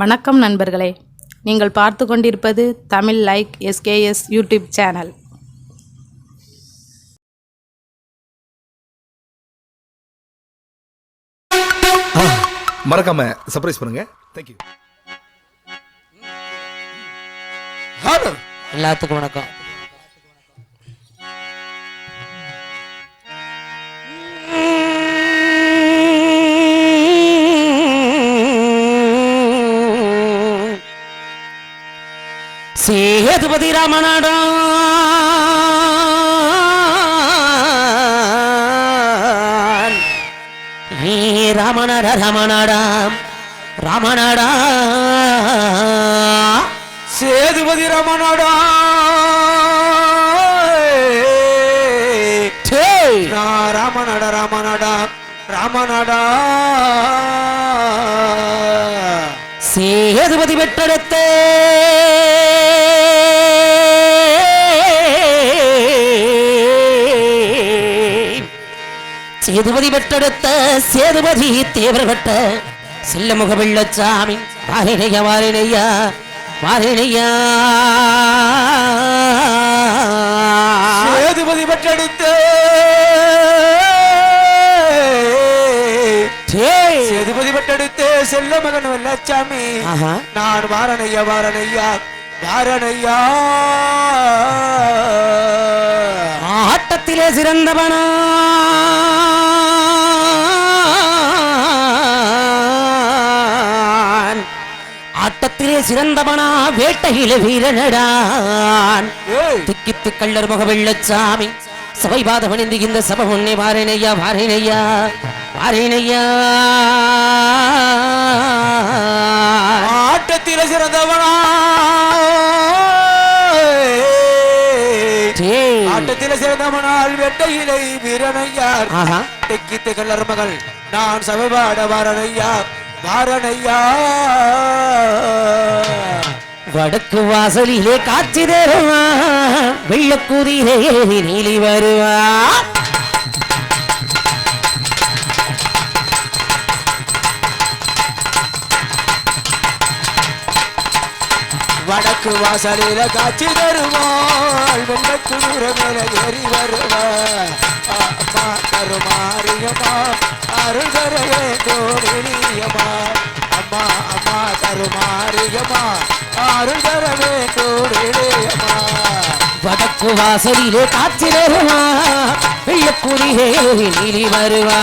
வணக்கம் நண்பர்களே. நீங்கள் பார்த்து கொண்டிருப்பது Tamil like SKS YouTube channel. மறக்காம சர்ப்ரைஸ் பண்ணுங்க. தேங்க்யூ எல்லாத்துக்கும் வணக்கம். சேதுபதி ராமநாடான் நீ ராமநாட ராமநாடாம் ராமநாடா சேதுபதி நான் ராமனடா ராமனடா ராமனடா சேதுபதி பெற்றெடுத்த. சேதுபதி பெற்றெடுத்த சேதுபதி தேவர் பெற்ற செல்லமுக வெள்ளச்சாமி வாரிணையா வாரிணையா வாரிணையா. சேதுபதி பெற்றெடுத்து. செல்ல மகன் வெள்ளச்சாமி. நான் வாரணையா வாரணையா வாரணையா. ஆட்டத்திலே சிறந்தவனா. ஆட்டத்திலே சிறந்தவனா வேட்டையில வீரனடான். திக்கித்து கள்ளர் முக வெள்ளச்சாமி சபை பாதவனிந்து இந்த சபை முன்னே வாரேனையா வாரேனையா வாரேனையா ஆட்டத்தில சிறந்தவனா. ஆட்டத்தில சிறந்தவனால் வெட்டையிலை வீரனையார் ஆஹா. தெக்கித்து கல்லர் மகள் நான் சபைபாட வாரணையா வாரணையா வடக்கு வாசலிலே காட்சி தருவா வெள்ளக்குதிரை ஏறி நீலி வருவா வடக்கு வாசலில காட்சி தருவாள். வெள்ளக்கு மேல ஏறி வருவாள் அம்மா கருமாரியம்மா அருள் தர வேண்டோடியம்மா அம்மா அம்மா கருமாரியம்மா அருள் தர வேண்டோடியம்மா வடக்கு வாசலிலே காட்சி தருவா. வெள்ளக்குதிரை நீலி வருவா.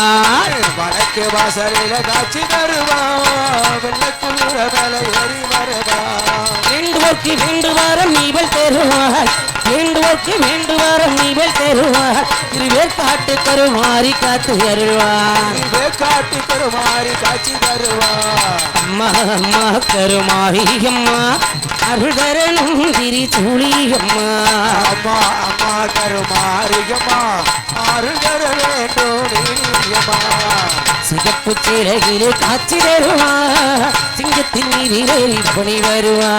வடக்கு வாசலில காட்சி தருவா. வெள்ளக்குளிர மேல வேண்டுவோர்க்கு வேண்டுவாரம் நீவல் தருவாய் வேண்டுவோர்க்கு வேண்டுவாரம் நீவல் தருவாய் திருவேர் காட்டு கருமாறி காத்து அருள்வார் இவே காட்டி கருமாறி காட்சி தருவா அம்மா அம்மா கருமாரி அம்மா. அருள் தரணும் திரி அம்மா அம்மா அம்மா. கருமாரியம்மா அருள் தர வேண்டோடியம்மா சிகப்பு சிறகிலே காட்சி தருவா சிங்கத்தின் நீரிலேறி பணி வருவா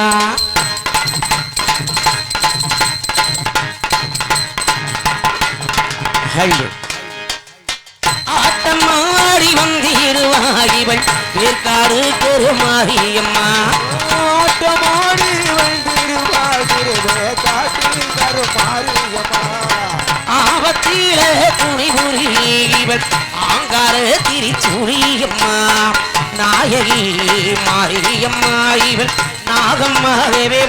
இவள். வேர்க்காடு கருமாரியம்மா ஆட்டமாடி வந்திருவாள் திருவே காட்டி கருமாரியம்மா ஆபத்தில துணை புரி இவள். ஆங்கார திரிச்சுழியம்மா நாயகி மாரியம்மா இவள். நாகம்மாவே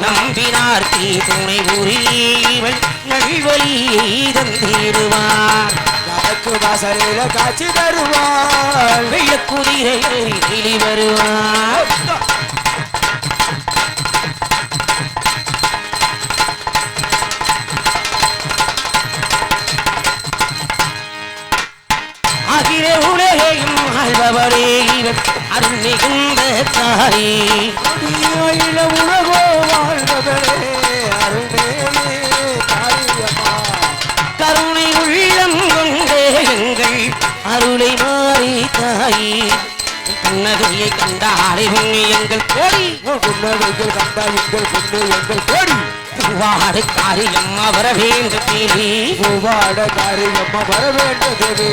மாறிடுவாள் நம்பினார்த்தி துணை புரி இவள் நல்வழியை தந்திடுவார் வடக்கு வாசலில காட்சி தருவாள் வெள்ளக்குதிரை ஏறி வருவார் அருள் மிகுந்த தாயே? அடியோயில உலகோ வாழ்ந்தவரே கருணை உள்ளம் கொண்டே எங்கள் அருளை மாறி தாயே. புன்னகையை கண்டாலே உண்மை எங்கள் கோடி புன்னகைகள் கண்டா எங்கள் பொண்ணு எங்கள் கோடி பூவாடு காரியம் வர வேண்டும் தேவி. பூவாட காரியம்மா வர வேண்டும் தேவி.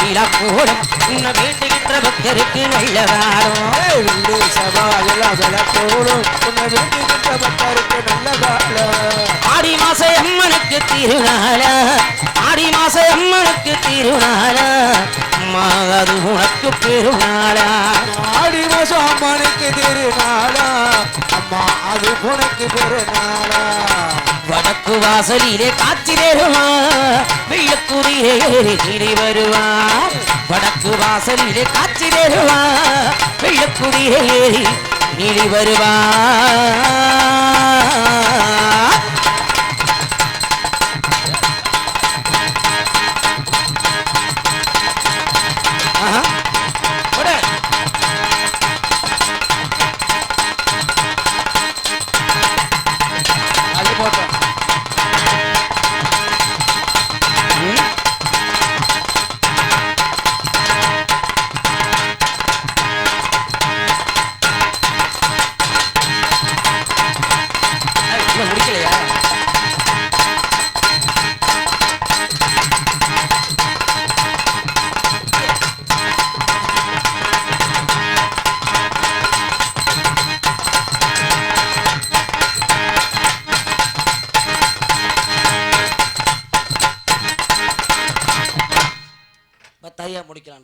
விழா கூடம் உன்ன வேண்டுகின்ற வேண்டுகின்ற பக்தருக்கு நல்ல காலம். ஆடி மாச அம்மனுக்கு திருநாள. ஆடி மாச அம்மனுக்கு திருநாள. அம்மா அது உனக்கு பெருநாளா? ஆடி மாசம் அம்மனுக்கு திருநாளா? அம்மா அது உனக்கு பெருநாளா? வடக்கு வாசலிலே காட்சி தருவா வெள்ளக்குதிரை ஏறி திரி வருவா? வடக்கு வாசலிலே காட்சி தருவா? வெள்ளக்குதிரை ஏறி நிலி வருவா?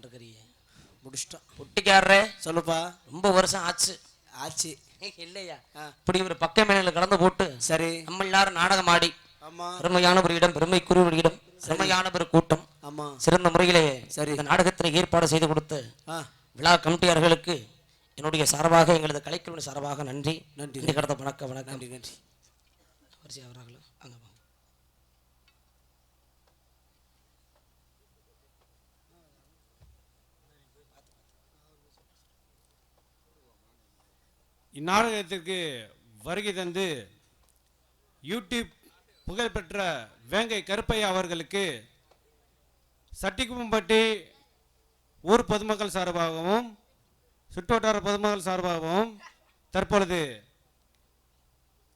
இருக்கிறீங்க முடிச்சிட்டோம். புட்டிக்காரரே. சொல்லுப்பா. ரொம்ப வருஷம் ஆச்சு. ஆச்சு. இல்லையா. இப்படி ஒரு பக்க மேல கலந்து போட்டு சரி. நம்ம எல்லாரும் நாடகம் ஆடி ஆமா. பெருமையான ஒரு இடம் பெருமைக்குரிய ஒரு இடம் பெருமையான ஒரு கூட்டம். ஆமா. சிறந்த முறையிலே சரி. இந்த நாடகத்தை ஏற்பாடு செய்து கொடுத்து விழா கமிட்டியார்களுக்கு என்னுடைய சார்பாக எங்களது கலைக்குழுவின் சார்பாக நன்றி. நன்றி. கடத்த வணக்கம் வணக்கம் நன்றி நன்றி. வராங்களா அங்க வாங்க. இந்நாடகத்திற்கு வருகை தந்து யூடியூப் புகழ்பெற்ற வேங்கை கருப்பையா அவர்களுக்கு சட்டிக்கும்பட்டி ஊர் பொதுமக்கள் சார்பாகவும் சுற்றுவட்டார பொதுமக்கள் சார்பாகவும் தற்பொழுது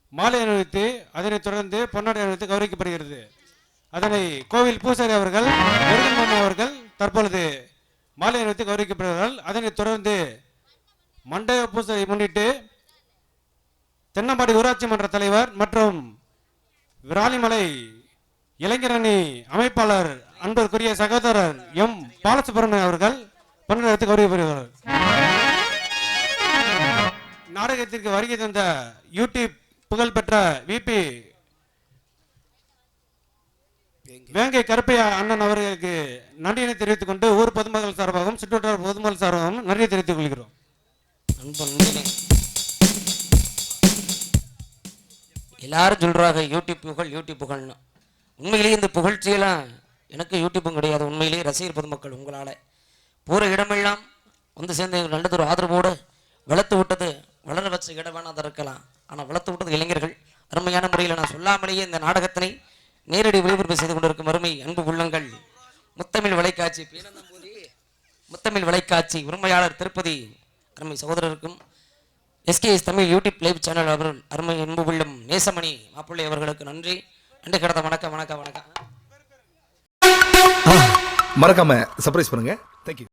மாலை அணிவித்து அதனைத் தொடர்ந்து பொன்னாடை அணிவித்து கௌரவிக்கப்படுகிறது. அதனை கோவில் பூசாரி அவர்கள் முருகன் அவர்கள் தற்பொழுது மாலை அணிவித்து கௌரவிக்கப்படுகிறார்கள். அதனைத் தொடர்ந்து மண்டப பூசை முன்னிட்டு தென்னம்பாடி ஊராட்சி மன்ற தலைவர் மற்றும் விராலிமலை இளைஞரணி அமைப்பாளர் அன்பிற்குரிய சகோதரர் எம் பாலசுப்ரமணியன் அவர்கள் பன்னெண்டு கௌரவிப்படுகிறார் நாடகத்திற்கு வருகை தந்த யூடியூப் புகழ்பெற்ற விபி வேங்கை கருப்பையா அண்ணன் அவர்களுக்கு நன்றியினை தெரிவித்துக் கொண்டு ஊர் பொதுமக்கள் சார்பாகவும் சுற்றுவட்டார பொதுமக்கள் சார்பாகவும் நன்றியை தெரிவித்துக் கொள்கிறோம். எல்லாரும் சொல்கிறாங்க யூடியூப் புகழ் யூடியூப் புகழ்னு. உண்மையிலேயே இந்த புகழ்ச்சியெல்லாம் எனக்கு யூடியூப்பும் கிடையாது. உண்மையிலேயே ரசிகர் பொதுமக்கள் உங்களால். பூர இடமெல்லாம் வந்து சேர்ந்து எங்கள் நல்லதொரு ஆதரவோடு வளர்த்து விட்டது வளர வச்ச இடம் வேணா அதை இருக்கலாம். ஆனால் வளர்த்து விட்டது இளைஞர்கள். அருமையான முறையில் நான் சொல்லாமலேயே இந்த நாடகத்தினை நேரடி ஒளிபரப்பு செய்து கொண்டிருக்கும் அருமை அன்பு உள்ளங்கள். முத்தமிழ் வலைக்காட்சி பேனந்தம்பூரி முத்தமிழ் வலைக்காட்சி உரிமையாளர் திருப்பதி அருமை சகோதரருக்கும் SKS Tamil YouTube live channel அவர் அருமை அன்பு உள்ளம் நேசமணி மாப்பிள்ளை அவர்களுக்கு நன்றி. நன்றி கடந்த வணக்கம் வணக்கம் வணக்கம். மறக்காம சர்ப்ரைஸ் பண்ணுங்க. தேங்க்யூ